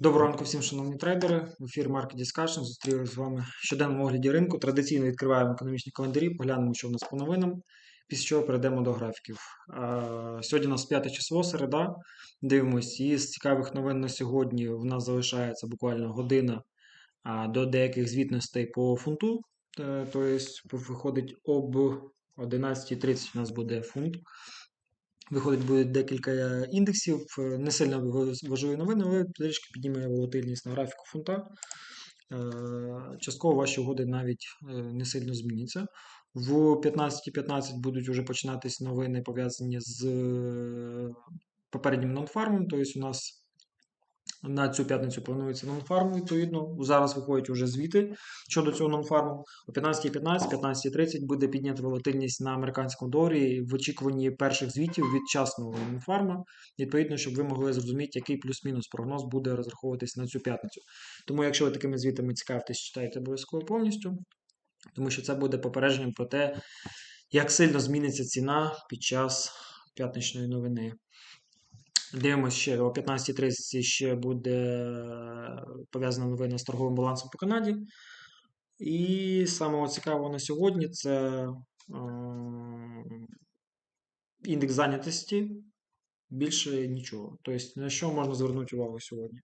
Доброго ранку всім, шановні трейдери. В ефірі Market Discussion. Зустрілися з вами в щоденному огляді ринку. Традиційно відкриваємо економічні календарі, поглянемо, що в нас по новинам, після чого перейдемо до графіків. Сьогодні у нас 5 число, середа. Дивимось, із цікавих новин на сьогодні в нас залишається буквально година до деяких звітностей по фунту. Тобто виходить об 11.30 у нас буде фунт. Виходить, буде декілька е, індексів, е, не сильно важ- важливі новини, але трішки піднімає волатильність на графіку фунта. Е, Частково ваші угоди навіть не сильно зміняться. В 15.15 будуть вже починатись новини, пов'язані з попереднім нонфармом. Тобто у нас на цю п'ятницю планується нонфарм, відповідно. Зараз виходять вже звіти щодо цього нонфарму. О 15.15, 15.30 буде піднята волатильність на американському доларі в очікуванні перших звітів від частного нонфарма. Відповідно, щоб ви могли зрозуміти, який плюс-мінус прогноз буде розраховуватись на цю п'ятницю. Тому, якщо ви такими звітами цікавитесь, читайте обов'язково повністю, тому що це буде попередженням про те, як сильно зміниться ціна під час п'ятничної новини. Дивимось ще о 15.30 ще буде е, пов'язана новина з торговим балансом по Канаді. І самого цікавого на сьогодні це е, індекс зайнятості. Більше нічого. Тобто, на що можна звернути увагу сьогодні?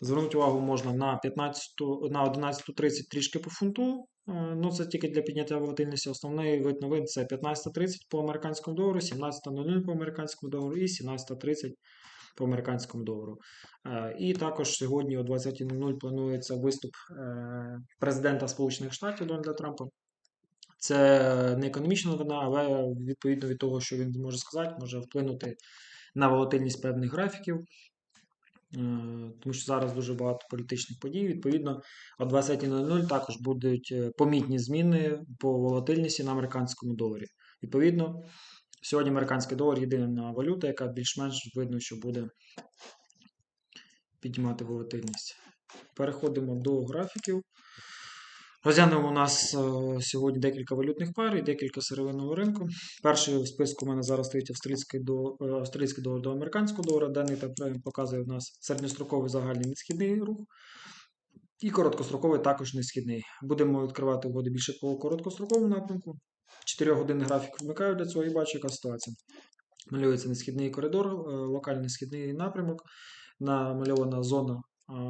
Звернути увагу можна на 15, на 11.30 трішки по фунту. Е, Ну, це тільки для підняття волатильності. Основний вид новин це 15.30 по американському долару, 17.00 по американському долару і 17.30 по американському долару. Е, І також сьогодні о 20.00 планується виступ е, президента Сполучених Штатів Дональда Трампа. Це не економічна новина, але відповідно від того, що він може сказати, може вплинути на волатильність певних графіків. Е, Тому що зараз дуже багато політичних подій. Відповідно, о 20.00 також будуть е, помітні зміни по волатильності на американському доларі. Відповідно, сьогодні американський долар єдина валюта, яка більш-менш видно, що буде піднімати волатильність. Переходимо до графіків. Розглянемо у нас е, сьогодні декілька валютних пар і декілька сировинного ринку. Перший в списку у мене зараз стоїть австралійський, до, е, австралійський долар до американського долара. Даний таймфрейм показує у нас середньостроковий загальний несхідний рух. І короткостроковий також несхідний. Будемо відкривати угоди більше по короткостроковому напрямку. 4 години графік вмикаю для цього і бачу, яка ситуація. Малюється несхідний коридор, е, локальний східний напрямок, намальована зона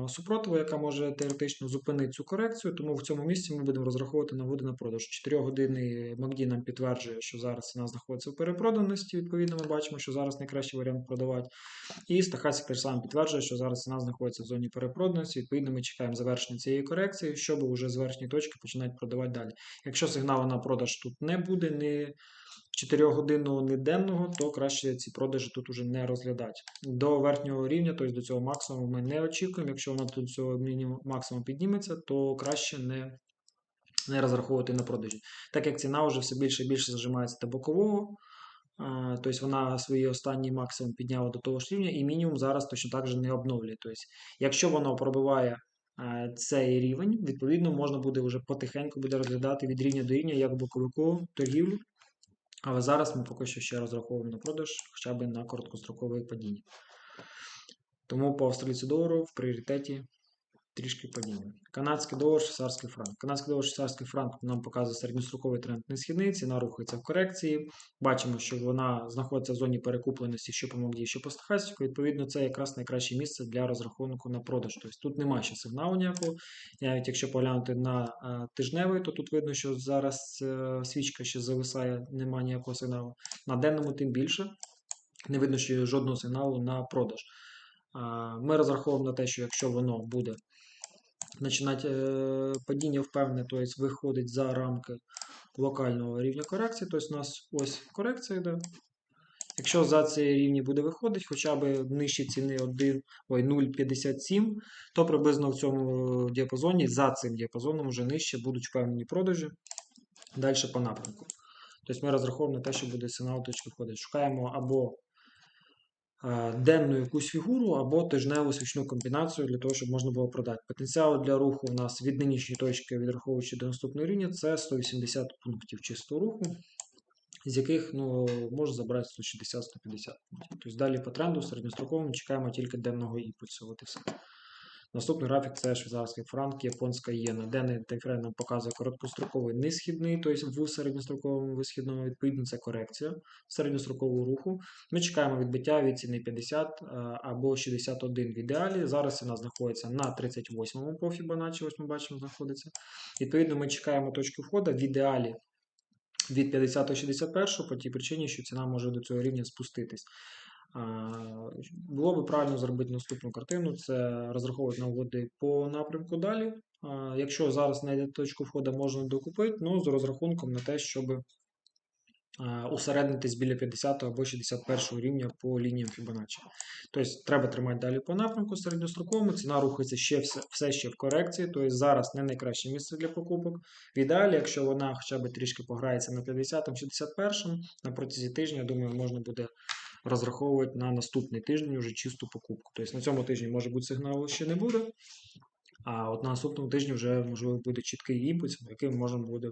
супротиву, яка може теоретично зупинити цю корекцію. Тому в цьому місці ми будемо розраховувати на води на продаж. 4 години MACD нам підтверджує, що зараз ціна знаходиться в перепроданості. Відповідно, ми бачимо, що зараз найкращий варіант продавати. І стахастик теж саме підтверджує, що зараз ціна знаходиться в зоні перепроданості. Відповідно, ми чекаємо завершення цієї корекції, щоб вже з верхньої точки починати продавати далі. Якщо сигналу на продаж тут не буде, не 4 годинного не денного, то краще ці продажі тут уже не розглядати. До верхнього рівня, тобто до цього максимуму, ми не очікуємо. Якщо тут до цього мінімум, максимуму підніметься, то краще не, не розраховувати на продажі. Так як ціна вже все більше і більше зажимається до бокового. Тобто вона свої останні максимум підняла до того ж рівня, і мінімум зараз точно так же не обновлює. Тобто, якщо воно пробиває цей рівень, відповідно можна буде вже потихеньку буде розглядати від рівня до рівня як боковику торгівлю. Але зараз ми поки що ще розраховуємо на продаж хоча б на короткострокове падіння. Тому по австралійцю долару в пріоритеті трішки падіння. Канадський долар, швейцарський франк. Канадський долар, швейцарський франк нам показує середньостроковий тренд несхідний, ціна рухається в корекції. Бачимо, що вона знаходиться в зоні перекупленості, що по що по стахастику. Відповідно, це якраз найкраще місце для розрахунку на продаж. Тобто тут немає ще сигналу ніякого. Навіть якщо поглянути на е, тижневий, то тут видно, що зараз е, свічка ще зависає, немає ніякого сигналу. На денному тим більше. Не видно, що жодного сигналу на продаж. Ми розраховуємо на те, що якщо воно буде починати е, падіння впевнене, тобто виходить за рамки локального рівня корекції, тобто у нас ось корекція йде. Якщо за цей рівні буде виходити, хоча б нижчі ціни 1, ой, 0,57, то приблизно в цьому діапазоні, за цим діапазоном вже нижче будуть впевнені продажі. Далі по напрямку. Тобто ми розраховуємо на те, що буде сигнал точки входу. Шукаємо або е, денну якусь фігуру, або тижневу свічну комбінацію для того, щоб можна було продати. Потенціал для руху у нас від нинішньої точки, відраховуючи до наступного рівня, це 180 пунктів чистого руху. з яких ну, може забрати 160-150 пунктів. Тобто далі по тренду середньостроковому чекаємо тільки денного імпульсу. От і все. Наступний графік це швейцарський франк, японська єна. Денний таймфрейм нам показує короткостроковий несхідний, тобто в середньостроковому висхідному, відповідно, це корекція середньострокового руху. Ми чекаємо відбиття від ціни 50 або 61 в ідеалі. Зараз вона знаходиться на 38-му по Fibonacci, ось ми бачимо, знаходиться. Відповідно, ми чекаємо точки входу в ідеалі від 50 до 61 по тій причині, що ціна може до цього рівня спуститись. Було би правильно зробити наступну картину: це розраховувати на угоди по напрямку далі. Якщо зараз знайде точку входу, можна докупити, ну з розрахунком на те, щоб усереднитись біля 50 або 61 рівня по лініям Fibonacci. Тобто треба тримати далі по напрямку середньостроковому, ціна рухається ще все, все ще в корекції, тобто зараз не найкраще місце для покупок. В ідеалі, якщо вона хоча б трішки пограється на 50-61, на протязі тижня, я думаю, можна буде розраховувати на наступний тиждень вже чисту покупку. Тобто на цьому тижні може бути сигналу ще не буде. А от на наступному тижні вже можливо буде чіткий імпульс, який можна буде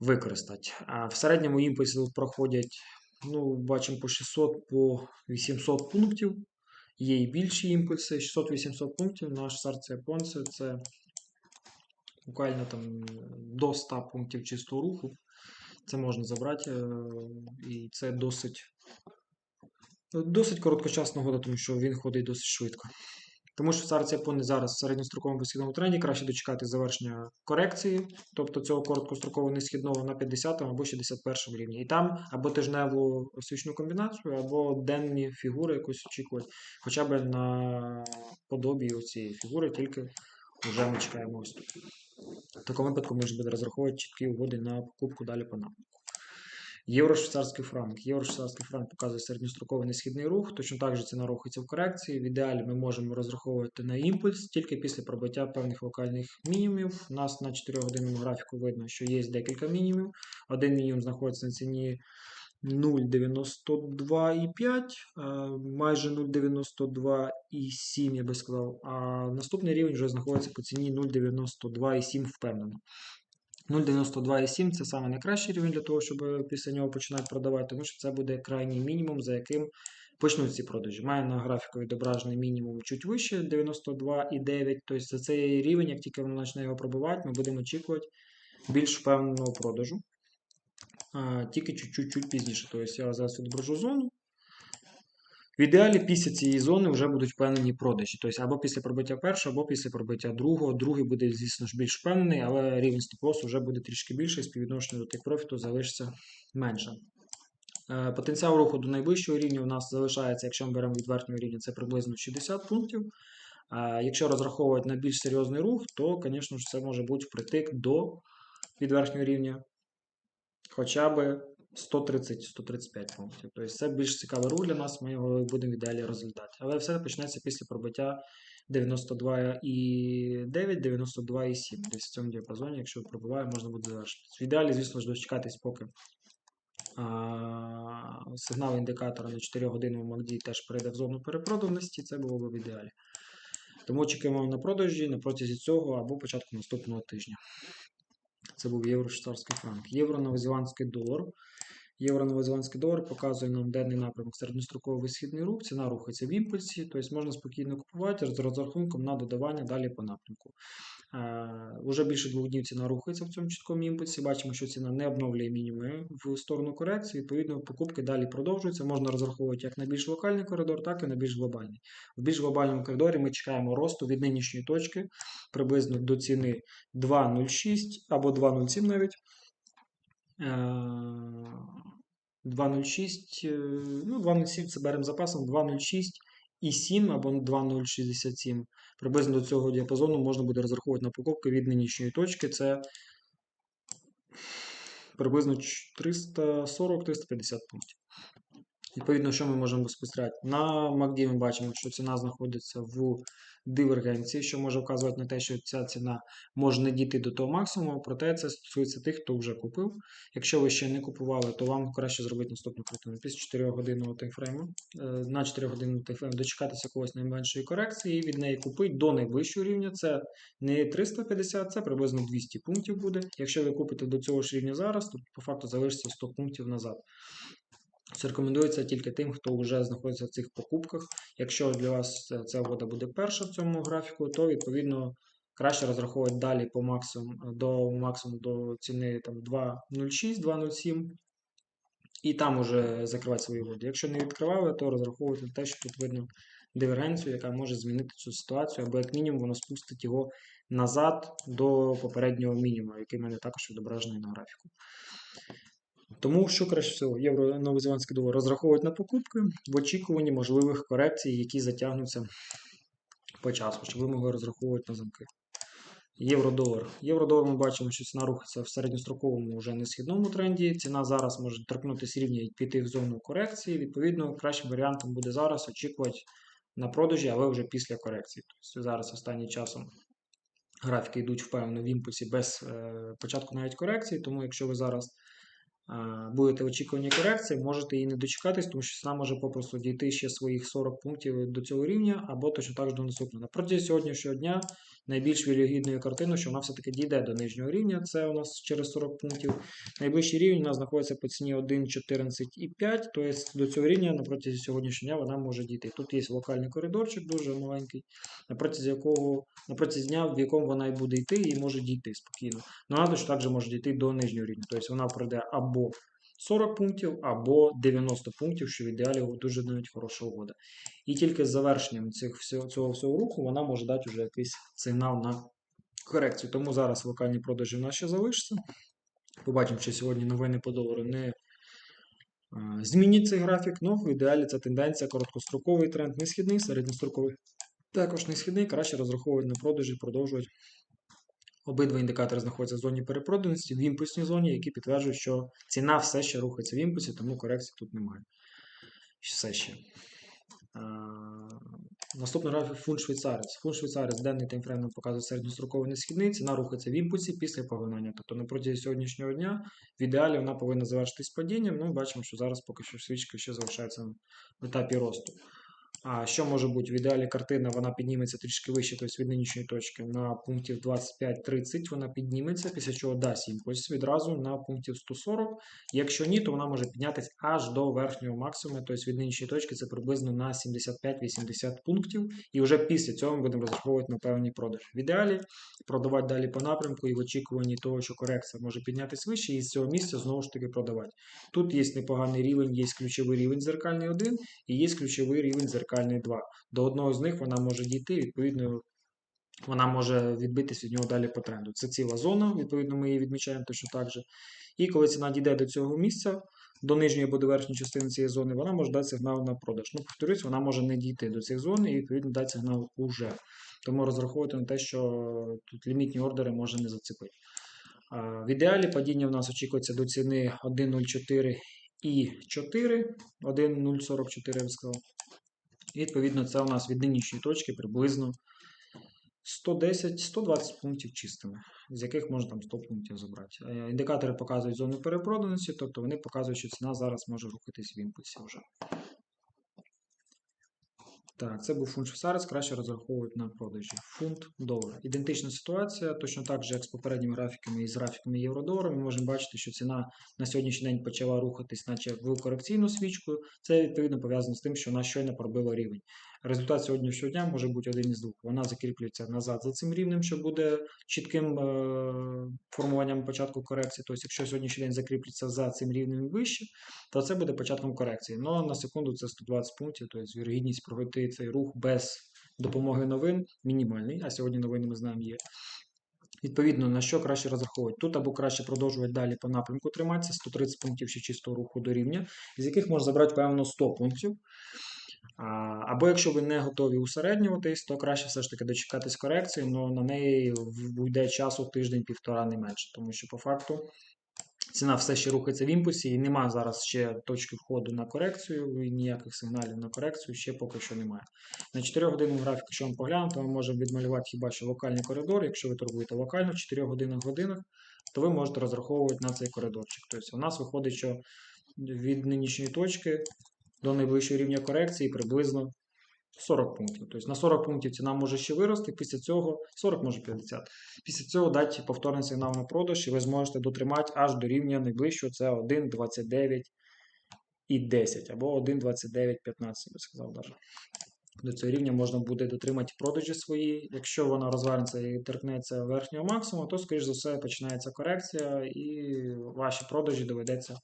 використати. А в середньому імпульси проходять, ну, бачимо по 600 по 800 пунктів. Є і більші імпульси, 600-800 пунктів. Наш серце японця це буквально там до 100 пунктів чистого руху. Це можна забрати, е, і це досить досить короткочасна года, тому що він ходить досить швидко. Тому що цар Японії зараз в середньостроковому висхідному тренді краще дочекати завершення корекції, тобто цього короткострокового несхідного на 50 або 61 рівні. І там або тижневу свічну комбінацію, або денні фігури якось очікувати, хоча б на подобі цієї фігури, тільки вже ми чекаємо ось. В такому випадку можна буде розраховувати чіткі угоди на покупку далі по напрямку. Євро-швейцарський франк. Євро-швейцарський франк показує середньостроковий несхідний рух. Точно так же ціна рухається в корекції. В ідеалі ми можемо розраховувати на імпульс тільки після пробиття певних локальних мінімумів. У нас на 4 годинному графіку видно, що є декілька мінімумів. Один мінімум знаходиться на ціні 0,92,5, майже 0,92,7, я би сказав. А наступний рівень вже знаходиться по ціні 0,92,7 впевнено. 0,92,7 це саме найкращий рівень для того, щоб після нього починати продавати, тому що це буде крайній мінімум, за яким почнуть ці продажі. Має на графіку відображений мінімум чуть вище 92,9. Тобто за цей рівень, як тільки воно почне його пробивати, ми будемо очікувати більш впевненого продажу. Тільки чуть-чуть пізніше. Тобто я зараз відображу зону. В ідеалі після цієї зони вже будуть впевнені продажі. Тобто або після пробиття першого, або після пробиття другого. Другий буде, звісно ж, більш впевнений, але рівень стоп-лосу вже буде трішки більший, співвідношення до тих профіту залишиться менше. Е, потенціал руху до найвищого рівня у нас залишається, якщо ми беремо від верхнього рівня, це приблизно 60 пунктів. Якщо розраховувати на більш серйозний рух, то, звісно ж, це може бути впритик до від верхнього рівня хоча б 130-135 пунктів. Тобто це більш цікавий рух для нас, ми його будемо в ідеалі розглядати. Але все почнеться після пробиття 92,9, 92,7. Тобто в цьому діапазоні, якщо пробиває, можна буде завершити. В ідеалі, звісно ж, дочекатись, поки а, сигнал індикатора на 4 години в MACD теж перейде в зону перепроданості, це було б в ідеалі. Тому чекаємо на продажі на протязі цього або початку наступного тижня. Це був євро-швейцарський франк. Євро-новозеландський долар. Євро-новозеландський долар показує нам денний напрямок середньостроковий висхідний рух. Ціна рухається в імпульсі, тобто можна спокійно купувати з розрахунком на додавання далі по напрямку. Уже більше двох днів ціна рухається в цьому чіткому імпульсі. Бачимо, що ціна не обновлює мінімуми в сторону корекції. Відповідно, покупки далі продовжуються. Можна розраховувати як на більш локальний коридор, так і на більш глобальний. В більш глобальному коридорі ми чекаємо росту від нинішньої точки приблизно до ціни 2,06 або 2,07 навіть. 2,06, е, ну 2,07 це беремо запасом 2,06 і 7 або 2,067. Приблизно до цього діапазону можна буде розраховувати на покупки від нинішньої точки. Це приблизно 340-350 пунктів. Відповідно, що ми можемо спостерігати? На MACD ми бачимо, що ціна знаходиться в дивергенції, що може вказувати на те, що ця ціна може не дійти до того максимуму, проте це стосується тих, хто вже купив. Якщо ви ще не купували, то вам краще зробити наступну картину. Після 4 годинного таймфрейму, е, на 4 годинного таймфрейму дочекатися якогось найменшої корекції і від неї купити до найвищого рівня. Це не 350, це приблизно 200 пунктів буде. Якщо ви купите до цього ж рівня зараз, то по факту залишиться 100 пунктів назад. Це рекомендується тільки тим, хто вже знаходиться в цих покупках. Якщо для вас ця- ця угода буде перша в цьому графіку, то відповідно краще розраховувати далі по максимум до максимум до ціни там 2.06, 2.07 і там уже закривати свої угоди. Якщо не відкривали, то розраховувати на те, що тут видно дивергенцію, яка може змінити цю ситуацію, або як мінімум воно спустить його назад до попереднього мінімуму, який в мене також відображений на графіку. Тому що краще всього євро новозеландський долар розраховують на покупки в очікуванні можливих корекцій, які затягнуться по часу, щоб ви могли розраховувати на замки. Євро-долар. Євро-долар ми бачимо, що ціна рухається в середньостроковому вже несхідному тренді. Ціна зараз може торкнутися рівня і піти в зону корекції. Відповідно, кращим варіантом буде зараз очікувати на продажі, але вже після корекції. Тобто зараз останнім часом графіки йдуть впевнено в імпульсі без е, початку навіть корекції. Тому якщо ви зараз будете очікувані корекції, можете і не дочекатись, тому що ціна може попросту дійти ще своїх 40 пунктів до цього рівня, або точно так ж до наступного. Протягом сьогоднішнього дня найбільш вірогідною картиною, що вона все-таки дійде до нижнього рівня, це у нас через 40 пунктів. Найближчий рівень у нас знаходиться по ціні 1,14,5, тобто до цього рівня на протязі сьогоднішнього дня вона може дійти. Тут є локальний коридорчик, дуже маленький, на протязі якого на протязі дня, в якому вона і буде йти, і може дійти спокійно. Вона також може дійти до нижнього рівня. Тобто вона пройде або 40 пунктів, або 90 пунктів, що в ідеалі дуже навіть хороша угода. І тільки з завершенням цих всього, цього всього руху вона може дати вже якийсь сигнал на корекцію. Тому зараз локальні продажі в нас ще залишаться. Побачимо, що сьогодні новини по долару не змінять цей графік. Ну, в ідеалі це тенденція, короткостроковий тренд, не середньостроковий. Також не східний, краще розраховувати на продажі, продовжувати. Обидва індикатори знаходяться в зоні перепроданості, в імпульсній зоні, які підтверджують, що ціна все ще рухається в імпульсі, тому корекції тут немає. Все ще. А, Наступний графік фунт швейцарець. Фунт швейцарець денний таймфрейм нам показує середньостроковий несхідний, ціна рухається в імпульсі після поглинання. Тобто на протязі сьогоднішнього дня в ідеалі вона повинна завершитись падінням. Ну, бачимо, що зараз поки що свічка ще залишається в етапі росту. А що може бути? В ідеалі картина вона підніметься трішки вище, тобто від нинішньої точки на пунктів 25-30 вона підніметься, після чого дасть імпульс відразу на пунктів 140. Якщо ні, то вона може піднятися аж до верхнього максимуму, тобто від нинішньої точки це приблизно на 75-80 пунктів. І вже після цього ми будемо розраховувати на певний продаж. В ідеалі продавати далі по напрямку і в очікуванні того, що корекція може піднятися вище, і з цього місця знову ж таки продавати. Тут є непоганий рівень, є ключовий рівень зеркальний 1 і є ключовий рівень зеркальний 2. До одного з них вона може дійти, відповідно, вона може відбитись від нього далі по тренду. Це ціла зона, відповідно, ми її відмічаємо точно так же. І коли ціна дійде до цього місця, до нижньої або до верхньої частини цієї зони, вона може дати сигнал на продаж. Ну, повторюсь, вона може не дійти до цих зон і, відповідно, дати сигнал уже. Тому розраховувати на те, що тут лімітні ордери може не зацепити. В ідеалі падіння в нас очікується до ціни 1.04 і 4, 1.044, я б сказав. І, відповідно, це у нас від нинішньої точки приблизно 110-120 пунктів чистими, з яких можна там 100 пунктів забрати. Е, Індикатори показують зону перепроданості, тобто вони показують, що ціна зараз може рухатись в імпульсі вже. Так, це був фунт швейцарець, краще розраховують на продажі. Фунт долар. Ідентична ситуація, точно так же, як з попередніми графіками і з графіками євро-долара. Ми можемо бачити, що ціна на сьогоднішній день почала рухатись, наче в корекційну свічку. Це відповідно пов'язано з тим, що вона щойно пробила рівень. Результат сьогоднішнього дня може бути один із двох. Вона закріплюється назад за цим рівнем, що буде чітким е- формуванням початку корекції. Тобто, якщо сьогоднішній день закріплюється за цим рівнем вище, то це буде початком корекції. Ну на секунду це 120 пунктів, тобто вірогідність пройти цей рух без допомоги новин мінімальний. А сьогодні новини ми знаємо є. Відповідно, на що краще розраховувати? Тут або краще продовжувати далі по напрямку триматися, 130 пунктів ще чистого руху до рівня, з яких можна забрати певно 100 пунктів. Або якщо ви не готові усереднюватись, то краще все ж таки дочекатись корекції, але на неї йде часу тиждень-півтора не менше. Тому що по факту Ціна все ще рухається в імпульсі, і немає зараз ще точки входу на корекцію, і ніяких сигналів на корекцію ще поки що немає. На 4 годинному графіку, якщо поглянемо, то ми можемо відмалювати хіба що локальний коридор. Якщо ви торгуєте локально в 4 годинах годинах, то ви можете розраховувати на цей коридорчик. Тобто у нас виходить, що від нинішньої точки до найближчого рівня корекції приблизно 40 пунктів. Тобто на 40 пунктів ціна може ще вирости, після цього 40 може 50. Після цього дати повторний сигнал на продаж, і ви зможете дотримати аж до рівня найближчого, це 1,29 і 10, або 1,29,15, я би сказав навіть. До цього рівня можна буде дотримати продажі свої. Якщо вона розвернеться і торкнеться верхнього максимуму, то, скоріш за все, починається корекція, і ваші продажі доведеться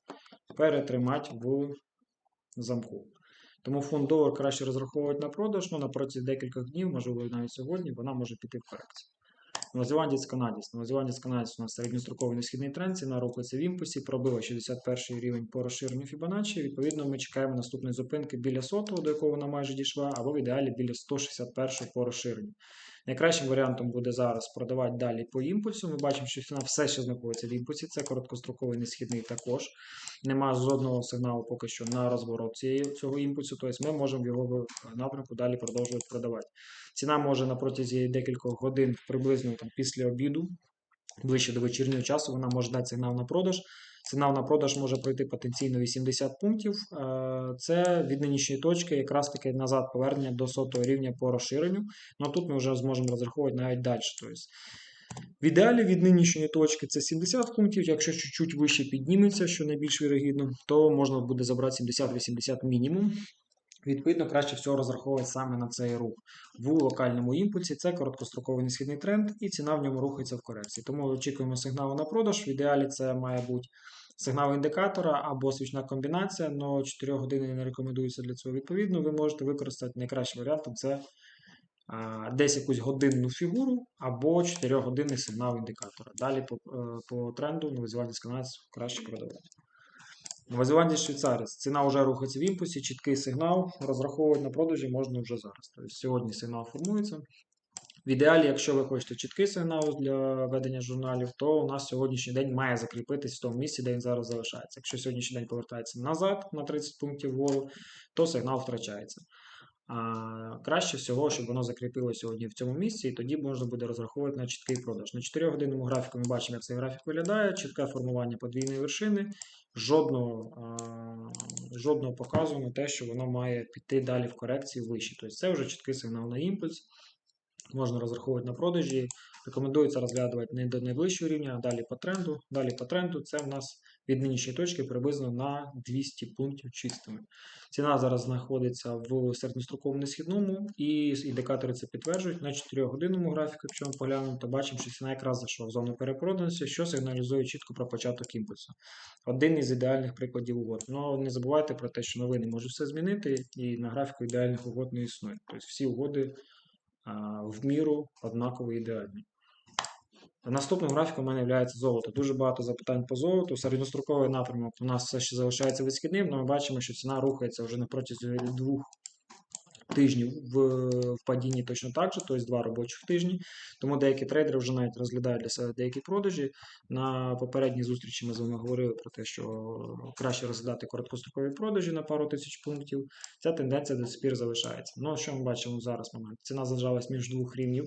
перетримати в замку. Тому фонд долар краще розраховувати на продаж, ну на протязі декількох днів, можливо, навіть сьогодні, вона може піти в корекцію. Новозеландець канадець. Новозеландець канадець у нас середньостроковий несхідний тренд, ціна рухається в імпульсі, пробила 61 рівень по розширенню Fibonacci. Відповідно, ми чекаємо наступної зупинки біля сотого, до якого вона майже дійшла, або в ідеалі біля 161 по розширенню. Найкращим варіантом буде зараз продавати далі по імпульсу. Ми бачимо, що ціна все ще знаходиться в імпульсі. Це короткостроковий несхідний також. Нема жодного сигналу поки що на розворот цієї, цього імпульсу. Тобто ми можемо в його напрямку далі продовжувати продавати. Ціна може на протязі декількох годин приблизно там, після обіду, ближче до вечірнього часу, вона може дати сигнал на продаж. Сигнал на продаж може пройти потенційно 80 пунктів. Це від нинішньої точки, якраз таки назад повернення до сотого рівня по розширенню. Ну тут ми вже зможемо розраховувати навіть далі. Тобто, в ідеалі від нинішньої точки це 70 пунктів. Якщо чуть-чуть вище підніметься, що найбільш вірогідно, то можна буде забрати 70-80 мінімум. Відповідно, краще всього розраховувати саме на цей рух. В локальному імпульсі це короткостроковий несхідний тренд, і ціна в ньому рухається в корекції. Тому очікуємо сигналу на продаж. В ідеалі це має бути сигнал індикатора або свічна комбінація, але 4 години не рекомендується для цього. Відповідно, ви можете використати найкращим варіантом це а, десь якусь годинну фігуру або 4 годинний сигнал індикатора. Далі по, е, по тренду новозеландський канадець краще продавати. Новозеландія швейцарець. Ціна вже рухається в імпульсі, чіткий сигнал. Розраховувати на продажі можна вже зараз. Тобто Сьогодні сигнал формується. В ідеалі, якщо ви хочете чіткий сигнал для ведення журналів, то у нас сьогоднішній день має закріпитись в тому місці, де він зараз залишається. Якщо сьогоднішній день повертається назад на 30 пунктів вгору, то сигнал втрачається. А, Краще всього, щоб воно закріпилося сьогодні в цьому місці, і тоді можна буде розраховувати на чіткий продаж. На 4 годинному графіку ми бачимо, як цей графік виглядає, чітке формування подвійної вершини, жодного а, жодного показу на те, що воно має піти далі в корекції вище. Тобто це вже чіткий сигнал на імпульс. Можна розраховувати на продажі. Рекомендується розглядувати не до найближчого рівня, а далі по тренду. Далі по тренду це в нас від нинішньої точки приблизно на 200 пунктів чистими. Ціна зараз знаходиться в середньостроковому несхідному, і індикатори це підтверджують. На 4-годинному графіку, якщо ми поглянемо, то бачимо, що ціна якраз зайшла в зону перепроданості, що сигналізує чітко про початок імпульсу. Один із ідеальних прикладів угод. Ну не забувайте про те, що новини можуть все змінити, і на графіку ідеальних угод не існує. Тобто всі угоди в міру однаково ідеальні. Наступним графіком у мене є золото. Дуже багато запитань по золоту. Середньостроковий напрямок у нас все ще залишається висхідним, але ми бачимо, що ціна рухається вже на протязі двох тижнів в, в падінні точно так же, тобто два робочих тижні. Тому деякі трейдери вже навіть розглядають для себе деякі продажі. На попередній зустрічі ми з вами говорили про те, що краще розглядати короткострокові продажі на пару тисяч пунктів. Ця тенденція до сих пір залишається. Ну, що ми бачимо зараз момент? Ціна зажалась між двох рівнів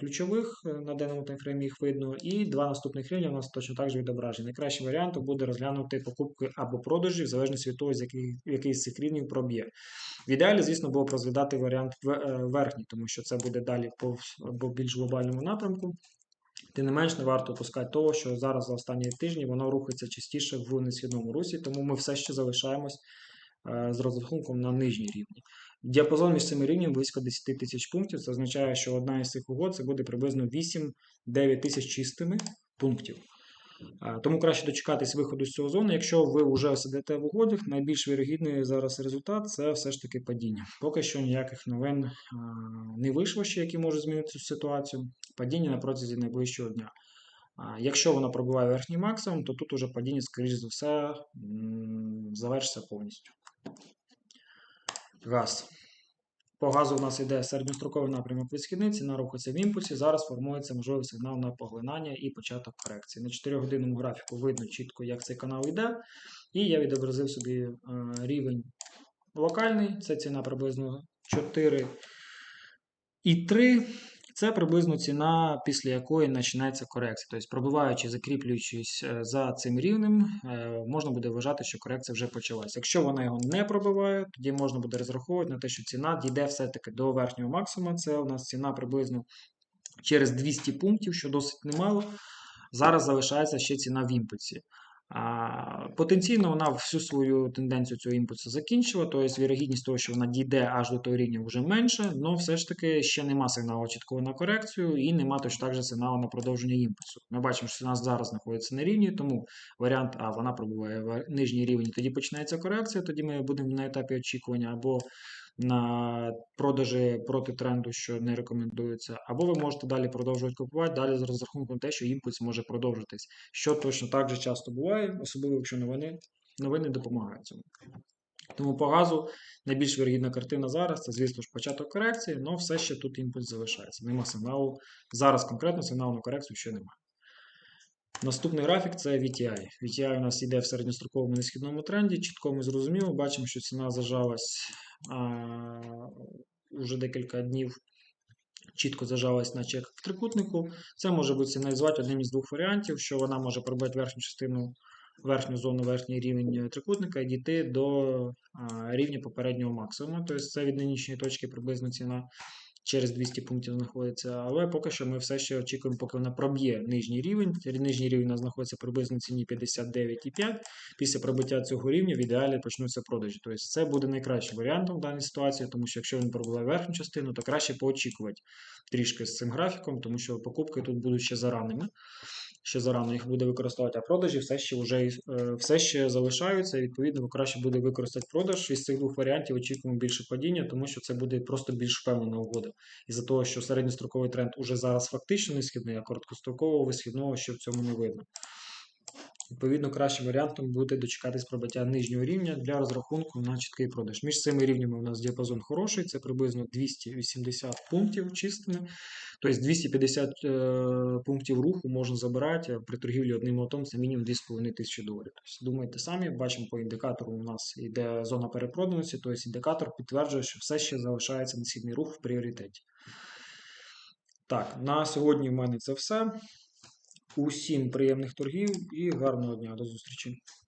ключових е, на даному таймфреймі їх видно, і два наступних рівня у нас точно так же відображені. Найкращий варіант буде розглянути покупки або продажі, в залежності від того, з який, який з цих рівнів проб'є. В ідеалі, звісно, було б розглядати варіант е, верхній, тому що це буде далі по, по більш глобальному напрямку. Тим не менш, не варто опускати того, що зараз за останні тижні воно рухається частіше в несхідному русі, тому ми все ще залишаємось е, з розрахунком на нижній рівні. Діапазон між цими рівнями близько 10 тисяч пунктів. Це означає, що одна із цих угод це буде приблизно 8-9 тисяч чистими пунктів. Тому краще дочекатись виходу з цього зони. Якщо ви вже сидите в угодах, найбільш вірогідний зараз результат це все ж таки падіння. Поки що ніяких новин не вийшло ще, які можуть змінити цю ситуацію. Падіння на протязі найближчого дня. Якщо воно пробиває верхній максимум, то тут уже падіння, скоріш за все, завершиться повністю. Газ. По газу у нас йде середньостроковий напрямок від східниці, ціна рухається в імпульсі. Зараз формується можливий сигнал на поглинання і початок корекції. На 4-годинному графіку видно чітко, як цей канал йде. І я відобразив собі е, рівень локальний. Це ціна приблизно 4 і 3. Це приблизно ціна, після якої починається корекція. Тобто, пробиваючи, закріплюючись е, за цим рівнем, е, можна буде вважати, що корекція вже почалася. Якщо вона його не пробиває, тоді можна буде розраховувати на те, що ціна дійде все-таки до верхнього максимуму. Це у нас ціна приблизно через 200 пунктів, що досить немало. Зараз залишається ще ціна в імпульсі. Потенційно вона всю свою тенденцію цього імпульсу закінчила, тобто вірогідність того, що вона дійде аж до того рівня, вже менше, але все ж таки ще нема сигналу чіткого на корекцію і нема точно так же сигналу на продовження імпульсу. Ми бачимо, що ціна зараз знаходиться на рівні, тому варіант, а вона пробуває в нижній рівень, тоді починається корекція, тоді ми будемо на етапі очікування або на продажі проти тренду, що не рекомендується, або ви можете далі продовжувати купувати, далі з розрахунком те, що імпульс може продовжитись, що точно так же часто буває, особливо якщо новини, новини допомагають цьому. Тому по газу найбільш вірогідна картина зараз це, звісно ж, початок корекції, але все ще тут імпульс залишається. Нема сигналу. Зараз конкретно сигналу на корекцію ще немає. Наступний графік це VTI. VTI у нас йде в середньостроковому несхідному тренді. Чітко ми зрозуміло, бачимо, що ціна зажалась а, уже декілька днів. Чітко зажалась на чек в трикутнику. Це може бути сигналізувати одним із двох варіантів, що вона може пробити верхню частину, верхню зону, верхній рівень трикутника і дійти до рівня попереднього максимуму. Тобто це від нинішньої точки приблизно ціна через 200 пунктів знаходиться. Але поки що ми все ще очікуємо, поки вона проб'є нижній рівень. Нижній рівень у нас знаходиться приблизно в ціні 59,5. Після пробиття цього рівня в ідеалі почнуться продажі. Тобто це буде найкращим варіантом в даній ситуації, тому що якщо він пробиває верхню частину, то краще поочікувати трішки з цим графіком, тому що покупки тут будуть ще зараними. Ще зарано їх буде використовувати, а продажі все ще вже е, все ще залишаються. І, відповідно, краще буде використати продаж. Із цих двох варіантів очікуємо більше падіння, тому що це буде просто більш впевнена угода. Із-за того, що середньостроковий тренд уже зараз фактично не східний, а короткострокового висхідного ще в цьому не видно. Відповідно, кращим варіантом буде дочекатись пробиття нижнього рівня для розрахунку на чіткий продаж. Між цими рівнями у нас діапазон хороший, це приблизно 280 пунктів чистими. Тобто 250 е, пунктів руху можна забирати при торгівлі одним лотом, це мінімум 2,5 тисячі доларів. Тобто, думайте самі, бачимо по індикатору, у нас йде зона перепроданості, тобто індикатор підтверджує, що все ще залишається насідний рух в пріоритеті. Так, на сьогодні в мене це все. Усім приємних торгів і гарного дня. До зустрічі!